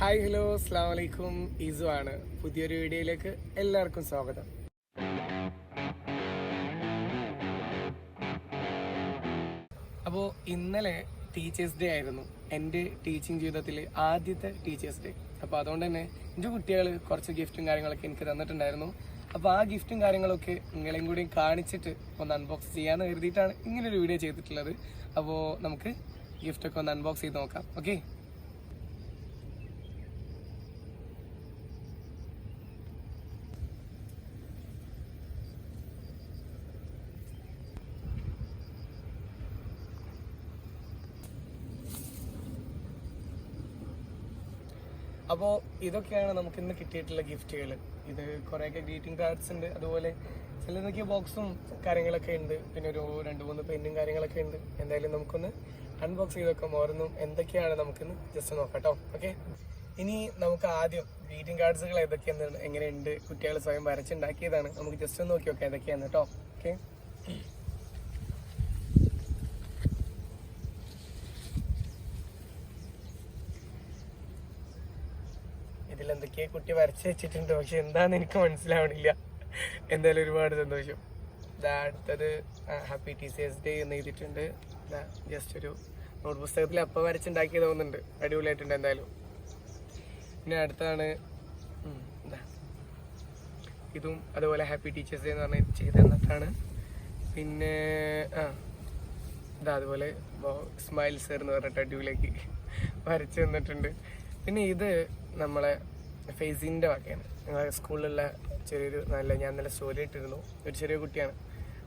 Hi hello അസ്സാം വലൈക്കും ഇസു ആണ്. പുതിയൊരു വീഡിയോയിലേക്ക് എല്ലാവർക്കും സ്വാഗതം. അപ്പോൾ ഇന്നലെ ടീച്ചേഴ്സ് ഡേ ആയിരുന്നു. എന്റെ ടീച്ചിങ് ജീവിതത്തിൽ ആദ്യത്തെ ടീച്ചേഴ്സ് ഡേ അപ്പോൾ അതുകൊണ്ട് തന്നെ എന്റെ കുട്ടികൾ കുറച്ച് ഗിഫ്റ്റും കാര്യങ്ങളൊക്കെ എനിക്ക് തന്നിട്ടുണ്ടായിരുന്നു. അപ്പോൾ ആ ഗിഫ്റ്റും കാര്യങ്ങളൊക്കെ നിങ്ങളെയും കൂടി കാണിച്ചിട്ട് ഒന്ന് അൺബോക്സ് ചെയ്യാമെന്ന് കരുതിയിട്ടാണ് ഇങ്ങനൊരു വീഡിയോ ചെയ്തിട്ടുള്ളത്. അപ്പോൾ നമുക്ക് ഗിഫ്റ്റൊക്കെ ഒന്ന് അൺബോക്സ് ചെയ്ത് നോക്കാം. ഓക്കെ അപ്പോൾ ഇതൊക്കെയാണ് നമുക്ക് ഇന്ന് കിട്ടിയിട്ടുള്ള ഗിഫ്റ്റുകൾ ഇത് കുറേയൊക്കെ ഗ്രീറ്റിംഗ് കാർഡ്സ് ഉണ്ട്. അതുപോലെ ചിലതൊക്കെ ബോക്സും കാര്യങ്ങളൊക്കെ ഉണ്ട്. പിന്നെ ഒരു രണ്ട് മൂന്ന് പെന്നും കാര്യങ്ങളൊക്കെ ഉണ്ട്. എന്തായാലും നമുക്കൊന്ന് അൺബോക്സ് ചെയ്ത് വെക്കാം ഓരോന്നും എന്തൊക്കെയാണ് നമുക്കിന്ന് ജസ്റ്റ് നോക്കാം ഓക്കെ ഇനി നമുക്ക് ആദ്യം ഗ്രീറ്റിംഗ് കാർഡ്സുകൾ ഏതൊക്കെയാണ്? എങ്ങനെയുണ്ട്? കുട്ടികൾ സ്വയം വരച്ചുണ്ടാക്കിയതാണ്. നമുക്ക് ജസ്റ്റ് ഒന്ന് നോക്കി നോക്കാം ഏതൊക്കെയാണ് കേട്ടോ ഓക്കെ ഇതിലെന്തൊക്കെയോ കുട്ടി വരച്ച് വെച്ചിട്ടുണ്ട്. പക്ഷെ എന്താന്ന് എനിക്ക് മനസ്സിലാവണില്ല. എന്തായാലും ഒരുപാട് സന്തോഷം. ഇതാ അടുത്തത് ഹാപ്പി ടീച്ചേഴ്സ് ഡേ എന്ന് എഴുതിയിട്ടുണ്ട്. ജസ്റ്റ് ഒരു നോട്ട് പുസ്തകത്തിൽ അപ്പം വരച്ചുണ്ടാക്കി തോന്നുന്നുണ്ട്. അടിപൊളിയായിട്ടുണ്ട് എന്തായാലും. പിന്നെ അടുത്താണ് ഇതും അതുപോലെ ഹാപ്പി ടീച്ചേഴ്സ് ഡേ എന്ന് പറഞ്ഞ് ചെയ്ത് തന്നിട്ടാണ്. പിന്നെ ആ ഇതാ അതുപോലെ സ്മൈൽ സർ എന്ന് പറഞ്ഞിട്ട് അടിപൊളിയാക്കി വരച്ച് തന്നിട്ടുണ്ട്. പിന്നെ ഇത് നമ്മളെ ഫെയ്സിന്റെ വകയാണ്. ഞങ്ങളെ സ്കൂളിലുള്ള ചെറിയൊരു നല്ല ഞാൻ നല്ല സ്റ്റോറി ഇട്ടിരുന്നു. ഒരു ചെറിയ കുട്ടിയാണ്.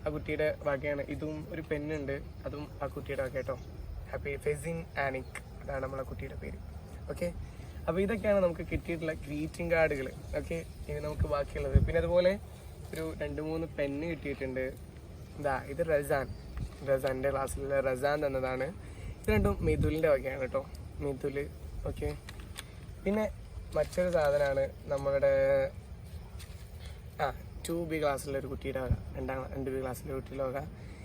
ആ കുട്ടിയുടെ വകയാണ്. ഇതും ഒരു പെണ്ണുണ്ട്. അതും ആ കുട്ടിയുടെ വക കേട്ടോ. ഹാപ്പി ഫെയ്സിൻ ആനിക് അതാണ് നമ്മളെ കുട്ടിയുടെ പേര്. ഓക്കെ അപ്പോൾ ഇതൊക്കെയാണ് നമുക്ക് കിട്ടിയിട്ടുള്ള ഗ്രീറ്റിംഗ് കാർഡുകൾ ഓക്കെ ഇനി നമുക്ക് ബാക്കിയുള്ളത്. പിന്നെ അതുപോലെ ഒരു രണ്ട് മൂന്ന് പെണ്ണ് കിട്ടിയിട്ടുണ്ട്. ഇതാ ഇത് റസാൻ. റസാന്റെ ക്ലാസ്സിലുള്ള റസാൻ തന്നതാണ്. ഇത് രണ്ടും മിഥുലിന്റെ വകയാണ് കേട്ടോ. മിഥുൽ ഓക്കെ പിന്നെ മറ്റൊരു സാധനമാണ് നമ്മളുടെ ആ ടു ബി ക്ലാസ്സിലെ ഒരു കുട്ടിയുടെ വക രണ്ടാം രണ്ട് ബി ക്ലാസ്സിലെ കുട്ടിയുടെ വക.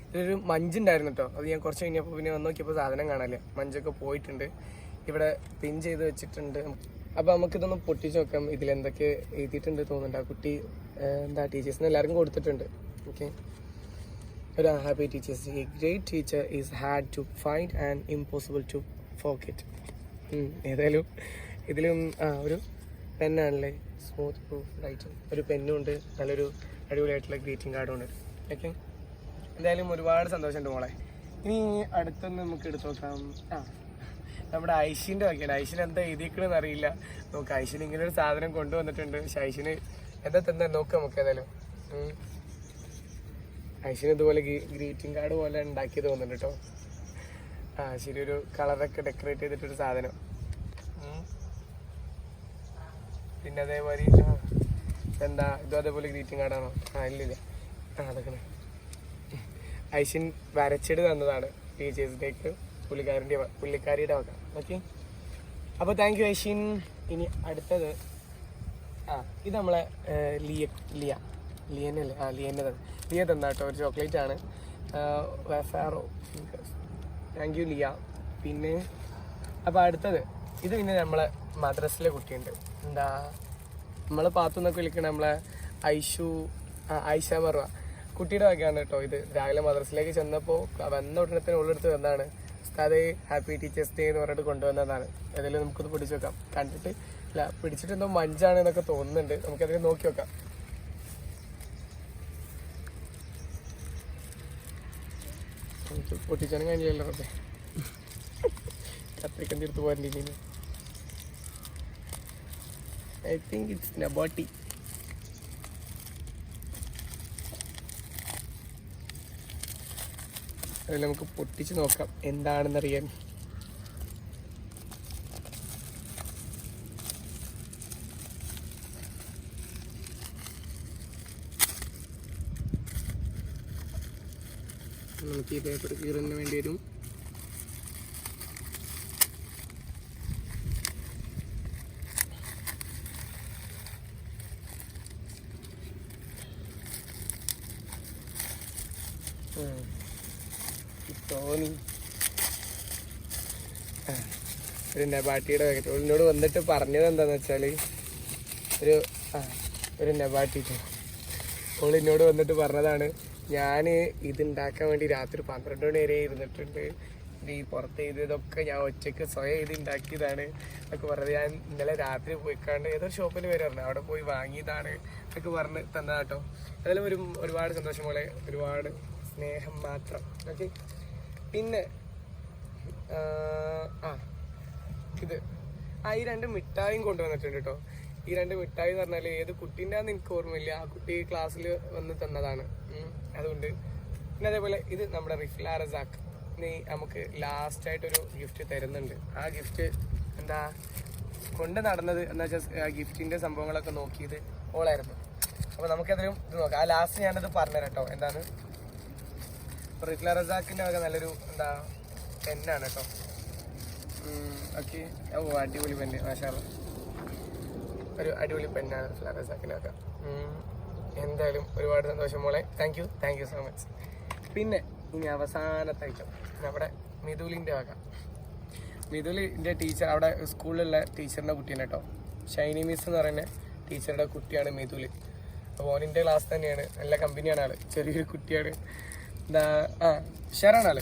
ഇതൊരു മഞ്ചുണ്ടായിരുന്നു കേട്ടോ അത് ഞാൻ കുറച്ച് കഴിഞ്ഞപ്പോൾ പിന്നെ വന്ന് നോക്കിയപ്പോൾ സാധനം കാണാനില്ല. മഞ്ചൊക്കെ പോയിട്ടുണ്ട്. ഇവിടെ പിൻ ചെയ്ത് വെച്ചിട്ടുണ്ട്. അപ്പോൾ നമുക്കിതൊന്ന് പൊട്ടിച്ച് നോക്കാം. ഇതിലെന്തൊക്കെ എഴുതിയിട്ടുണ്ട് തോന്നുന്നുണ്ട്. ആ കുട്ടി എന്താ ടീച്ചേഴ്സിന് എല്ലാവർക്കും കൊടുത്തിട്ടുണ്ട്. ഓക്കെ ഒരു happy teachers a great teacher is hard to find and impossible to forget ഏതായാലും ഇതിലും ഒരു പെന്നാണല്ലേ സ്മൂത്ത് പ്രൂഫ് ലൈറ്റും ഒരു പെന്നും ഉണ്ട്. നല്ലൊരു അടിപൊളിയായിട്ടുള്ള ഗ്രീറ്റിംഗ് കാർഡും ഉണ്ട്. ഓക്കെ എന്തായാലും ഒരുപാട് സന്തോഷമുണ്ട് മോളെ. ഇനി അടുത്തൊന്ന് നമുക്ക് എടുത്ത് നോക്കാം. ആ നമ്മുടെ ഐഷിന്റെ വയ്ക്കണം ഐഷിന് എന്താ എഴുതിക്കണമെന്ന് അറിയില്ല. നമുക്ക് ഐഷിന് ഇങ്ങനെ ഒരു സാധനം കൊണ്ടുവന്നിട്ടുണ്ട്. പക്ഷെ ഐഷിന് എന്താ തന്നെ? നോക്കാം നമുക്ക് ഏതായാലും ഐഷിൻ ഇതുപോലെ ഗ്രീറ്റിംഗ് കാർഡ് പോലെ ഉണ്ടാക്കി തോന്നുന്നുണ്ട് കേട്ടോ. ആ ശരി ഒരു കളറൊക്കെ ഡെക്കറേറ്റ് ചെയ്തിട്ടൊരു സാധനം. പിന്നെ അതേമാതിരി എന്താ ഇതും അതേപോലെ ഗ്രീറ്റിംഗ് കാർഡാണോ ആ ഇല്ലില്ല. ആ അതൊക്കെ ഐഷിൻ വരച്ചിട്ട് തന്നതാണ് ടീച്ചേഴ്സ് ഡേക്ക് പുള്ളിക്കാരന്റെ പുള്ളിക്കാരിയുടെ വക. ഓക്കെ അപ്പോൾ താങ്ക് യു ഐശിൻ. ഇനി അടുത്തത് ആ ഇത് നമ്മളെ ലിയ ലിയ. ലിയനല്ലേ? ആ ലിയനെ തന്നെ ലിയ തന്ന കേട്ടോ ഒരു ചോക്ലേറ്റ് ആണ്. വെഫാറോ താങ്ക് യു ലിയ. പിന്നെ അപ്പോൾ അടുത്തത് ഇത് പിന്നെ നമ്മളെ മദ്രസിലെ കുട്ടിയുണ്ട്. എന്താ നമ്മളെ പാത്തുനിന്നൊക്കെ വിളിക്കണ നമ്മളെ ഐഷു ഐഷ മറുവ കുട്ടിയുടെ വകയാണ് കേട്ടോ ഇത്. രാവിലെ മദ്രസിലേക്ക് ചെന്നപ്പോൾ വന്ന ഉടനെ തന്നെ ഉള്ളെടുത്ത് വന്നതാണ്. ഉസ്താദേ ഹാപ്പി ടീച്ചേഴ്സ് ഡേ എന്ന് പറഞ്ഞിട്ട് കൊണ്ടുവന്നതാണ്. ഏതായാലും നമുക്കൊന്ന് പിടിച്ചു വെക്കാം. കണ്ടിട്ട് ഇല്ല പിടിച്ചിട്ട് എന്തോ മഞ്ചാണ് എന്നൊക്കെ തോന്നുന്നുണ്ട്. നമുക്കതിൽ നോക്കി വെക്കാം. പൊട്ടിച്ചാനും കഴിഞ്ഞില്ലല്ലോ റബ്ബേ. കത്തിരിക്കണ്ടി എടുത്ത് പോരണ്ടിനി ഐ തിങ്ക് ഇറ്റ്സ് നബോട്ടി അതിൽ നമുക്ക് പൊട്ടിച്ച് നോക്കാം. എന്താണെന്നറിയാൻ. നമുക്ക് പേപ്പർ കീറുന്നതിന് വേണ്ടി വരും. തോന്നി ഒരു നെബാട്ടിയുടെ പാക്കറ്റ് എന്നോട് വന്നിട്ട് പറഞ്ഞത് എന്താന്ന് വെച്ചാൽ ഒരു ആ ഒരു നെബാട്ടി ഓൾ എന്നോട് വന്നിട്ട് പറഞ്ഞതാണ് ഞാൻ ഇത് ഉണ്ടാക്കാൻ വേണ്ടി രാത്രി പന്ത്രണ്ട് മണി വരെ ഇരുന്നിട്ടുണ്ട്. ഈ പുറത്ത് ചെയ്തതൊക്കെ ഞാൻ ഒറ്റയ്ക്ക് സ്വയം ഇത് ഉണ്ടാക്കിയതാണ് എന്നൊക്കെ പറഞ്ഞത്. ഞാൻ ഇന്നലെ രാത്രി പോയിക്കാണ്ട് ഏതൊരു ഷോപ്പിൽ വരെ പറഞ്ഞു. അവിടെ പോയി വാങ്ങിയതാണ് എന്നൊക്കെ പറഞ്ഞ് തന്നതാട്ടോ അതിലും ഒരു ഒരുപാട് സന്തോഷം പോലെ ഒരുപാട് സ്നേഹം മാത്രം. ഓക്കെ? പിന്നെ ആ, ഇത്. ആ ഈ രണ്ട് മിഠായും കൊണ്ടുവന്നിട്ടുണ്ട് കേട്ടോ ഈ രണ്ട് മിഠായി എന്ന് പറഞ്ഞാൽ ഏത് കുട്ടീന്റെ ആണെന്ന് എനിക്ക് ഓർമ്മയില്ല. ആ കുട്ടി ക്ലാസ്സിൽ വന്ന് തന്നതാണ്. അതുകൊണ്ട്. പിന്നെ അതേപോലെ ഇത് നമ്മുടെ റിഫ്ല റസാക്ക് നീ നമുക്ക് ലാസ്റ്റ് ആയിട്ടൊരു ഗിഫ്റ്റ് തരുന്നുണ്ട്. ആ ഗിഫ്റ്റ് എന്താ? കൊണ്ട് നടന്നത് എന്താ വെച്ചാൽ ആ ഗിഫ്റ്റിന്റെ സംഭവങ്ങളൊക്കെ നോക്കിയത് ഓളായിരുന്നു. അപ്പോൾ നമുക്കതിലും ഇത് നോക്കാം. ആ ലാസ്റ്റ് ഞാനത് പറഞ്ഞുതരാം കേട്ടോ എന്താണ്? റിഫ്ല റസാക്കിന്റെ വക നല്ലൊരു എന്താ പെന്നാണ് കേട്ടോ. ഓക്കെ. ഓ അടിപൊളി പെന്ന് മാഷാള ഒരു അടിപൊളി പെന്നാണ് ഒക്കെ എന്തായാലും ഒരുപാട് സന്തോഷം മോളെ. Thank you thank you so much പിന്നെ ഇനി അവസാനത്തെ ഐറ്റം നമ്മുടെ മിഥുലിന്റെ വക. മിഥുലിന്റെ ടീച്ചർ അവിടെ സ്കൂളിലുള്ള ടീച്ചറിന്റെ കുട്ടിയാണ് കേട്ടോ. ഷൈനി മിസ് എന്ന് പറയുന്ന ടീച്ചറുടെ കുട്ടിയാണ് മിഥുലി. അപ്പോൾ ഓനിന്റെ ക്ലാസ് തന്നെയാണ്. നല്ല കമ്പനിയാണ് ആൾ ചെറിയൊരു കുട്ടിയാണ്. എന്താ ആ ഷെറാണ് ആൾ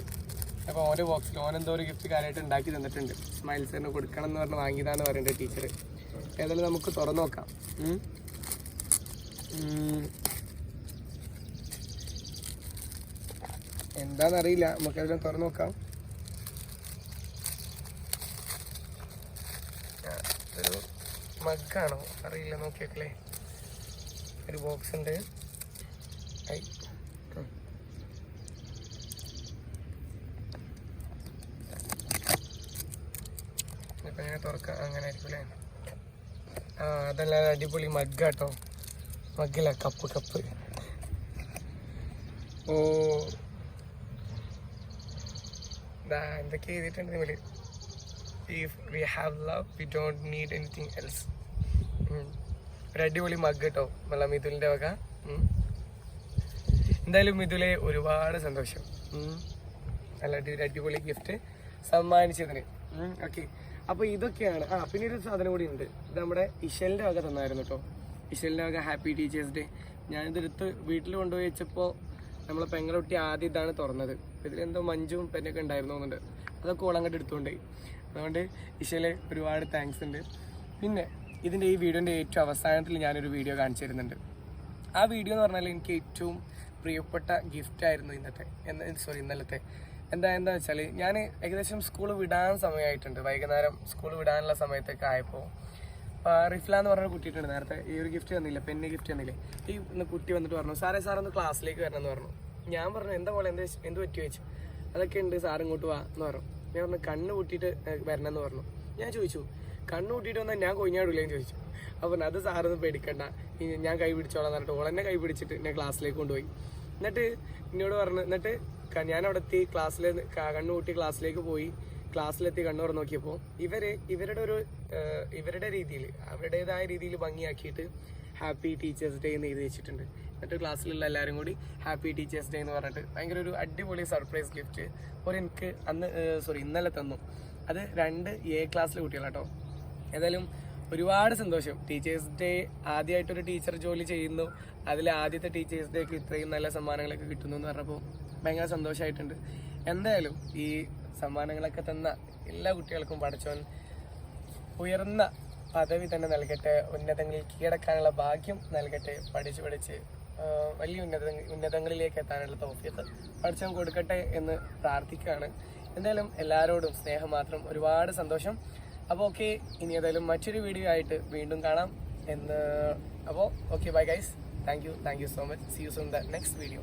അപ്പോൾ ഓരോ ബോക്സിൽ ഓനെന്തോ ഒരു ഗിഫ്റ്റ് കാര്യമായിട്ട് ഉണ്ടാക്കി തന്നിട്ടുണ്ട്. സ്മൈൽസിന് കൊടുക്കണം എന്ന് പറഞ്ഞ് വാങ്ങിയതാന്ന് പറയുന്നത് ടീച്ചർ ഏതായാലും നമുക്ക് തുറന്നു നോക്കാം. എന്താണെന്നറിയില്ല നമുക്ക് എന്താന്നറിയില്ല തുറന്നു നോക്കാം. ഒരു മഗ്ഗാണോ അറിയില്ല. നോക്കിയേക്കല്ലേ ഒരു ബോക്സ് ഉണ്ട്. ഐ ഇപ്പൊ അങ്ങനെ ആയിരിക്കും അല്ലേ ആ അതല്ല അടിപൊളി മഗ് കേട്ടോ മഗ്ഗില്ല കപ്പ് കപ്പ്. ഓ. ദാ എന്തൊക്കെ എഴുതിയിട്ടുണ്ട് നിങ്ങൾ if we have love we don't need anything else ഒരു അടിപൊളി മഗ് കേട്ടോ നല്ല മിഥുലിന്റെ വക. എന്തായാലും മിഥുലെ ഒരുപാട് സന്തോഷം. നല്ല അടിപൊളി ഗിഫ്റ്റ് സമ്മാനിച്ചതിന്. ഓക്കെ അപ്പൊ ഇതൊക്കെയാണ്. ആ പിന്നെ ഒരു സാധനം കൂടി ഉണ്ട്. ഇത് നമ്മുടെ ഇഷലിന്റെ വക തന്നായിരുന്നു കേട്ടോ. ഇഷലിന്റെ വക ഹാപ്പി ടീച്ചേഴ്സ് ഡേ. ഞാനിതെടുത്ത് വീട്ടിൽ കൊണ്ടുപോയി വെച്ചപ്പോൾ നമ്മളെ പെങ്ങളൊട്ടി ആദ്യം ഇതാണ് തുറന്നത്. ഇതിലെന്തോ മഞ്ചും പെന്നൊക്കെ ഉണ്ടായിരുന്നു തോന്നുന്നുണ്ട്. അതൊക്കെ ഓളങ്ങോട്ട് എടുത്തുകൊണ്ടുപോയി അതുകൊണ്ട് ഇഷൽ ഒരുപാട് താങ്ക്സ് ഉണ്ട്. പിന്നെ ഇതിന്റെ ഈ വീഡിയോന്റെ ഏറ്റവും അവസാനത്തിൽ ഞാനൊരു വീഡിയോ കാണിച്ചു തരുന്നുണ്ട്. ആ വീഡിയോ എന്ന് പറഞ്ഞാൽ എനിക്ക് ഏറ്റവും പ്രിയപ്പെട്ട ഗിഫ്റ്റ് ആയിരുന്നു ഇന്നത്തെ. എന്ന് സോറി ഇന്നലത്തെ. എന്താ എന്താ വെച്ചാൽ ഞാൻ ഏകദേശം സ്കൂൾ വിടാൻ സമയമായിട്ടുണ്ട് വൈകുന്നേരം സ്കൂൾ വിടാനുള്ള സമയത്തൊക്കെ ആയപ്പോൾ റിഫ്ല എന്ന് പറഞ്ഞ കുട്ടിയിട്ടുണ്ട് നേരത്തെ ഈ ഒരു ഗിഫ്റ്റ് തന്നില്ല പെന്ന് ഗിഫ്റ്റ് തന്നില്ല? ഈ കുട്ടി വന്നിട്ട് പറഞ്ഞു സാറേ സാർ ഒന്ന് ക്ലാസ്സിലേക്ക് വരണം എന്ന് പറഞ്ഞു. ഞാൻ പറഞ്ഞു എന്താ പോലെ എന്താ എന്ത് പറ്റി? വെച്ചു അതൊക്കെ ഉണ്ട് സാർ ഇങ്ങോട്ട് വാ എന്ന് പറഞ്ഞു. ഞാൻ പറഞ്ഞു കണ്ണ് കൂട്ടിയിട്ട് വരണം എന്ന് പറഞ്ഞു. ഞാൻ ചോദിച്ചു കണ്ണ് കൂട്ടിയിട്ട് വന്നാൽ ഞാൻ കൊഞ്ഞാടില്ലേന്ന് ചോദിച്ചു. അപ്പോൾ അത് സാറൊന്നും പേടിക്കണ്ട. ഞാൻ കൈ പിടിച്ചോളാം എന്ന് പറഞ്ഞിട്ട് ഓളെന്നെ കൈ പിടിച്ചിട്ട് എന്നെ ക്ലാസ്സിലേക്ക് കൊണ്ടുപോയി. എന്നിട്ട് എന്നോട് പറഞ്ഞു എന്നിട്ട് ഞാൻ അവിടെ എത്തി ക്ലാസ്സിൽ കണ്ണു കൂട്ടി ക്ലാസ്സിലേക്ക് പോയി. ക്ലാസ്സിലെത്തി കണ്ണു തുറന്ന് നോക്കിയപ്പോൾ ഇവർ ഇവരുടെ ഒരു ഇവരുടെ രീതിയിൽ അവരുടേതായ രീതിയിൽ ഭംഗിയാക്കിയിട്ട് ഹാപ്പി ടീച്ചേഴ്സ് ഡേ എന്ന് എഴുതി വെച്ചിട്ടുണ്ട്. എന്നിട്ട് ക്ലാസ്സിലുള്ള എല്ലാവരും കൂടി ഹാപ്പി ടീച്ചേഴ്സ് ഡേ എന്ന് പറഞ്ഞിട്ട് ഭയങ്കര ഒരു അടിപൊളി സർപ്രൈസ് ഗിഫ്റ്റ് ഒരു എനിക്ക് അന്ന് സോറി ഇന്നലെ തന്നു. അത് രണ്ട് എ ക്ലാസ്സിലെ കുട്ടികളാട്ടോ. ഏതായാലും ഒരുപാട് സന്തോഷം. ടീച്ചേഴ്സ് ഡേ ആദ്യമായിട്ടൊരു ടീച്ചർ ജോലി ചെയ്യുന്നു. അതിൽ ആദ്യത്തെ ടീച്ചേഴ്സ് ഡേക്ക് ഇത്രയും നല്ല സമ്മാനങ്ങളൊക്കെ കിട്ടുന്നു എന്ന് പറഞ്ഞപ്പോൾ ഭയങ്കര സന്തോഷമായിട്ടുണ്ട് എന്തായാലും ഈ സമ്മാനങ്ങളൊക്കെ തന്ന എല്ലാ കുട്ടികൾക്കും പഠിച്ചവൻ ഉയർന്ന പദവി തന്നെ നൽകട്ടെ ഉന്നതങ്ങളിൽ കീഴടക്കാനുള്ള ഭാഗ്യം നൽകട്ടെ പഠിച്ച് പഠിച്ച് വലിയ ഉന്നത ഉന്നതങ്ങളിലേക്ക് എത്താനുള്ള തോഫിയത്ത് പഠിച്ചവൻ കൊടുക്കട്ടെ എന്ന് പ്രാർത്ഥിക്കുകയാണ്. എന്തായാലും എല്ലാവരോടും സ്നേഹം മാത്രം ഒരുപാട് സന്തോഷം. അപ്പോൾ ഓക്കെ ഇനി ഏതായാലും മറ്റൊരു വീഡിയോ ആയിട്ട് വീണ്ടും കാണാം. എന്ന് അപ്പോൾ okay bye guys thank you thank you so much see you soon the next video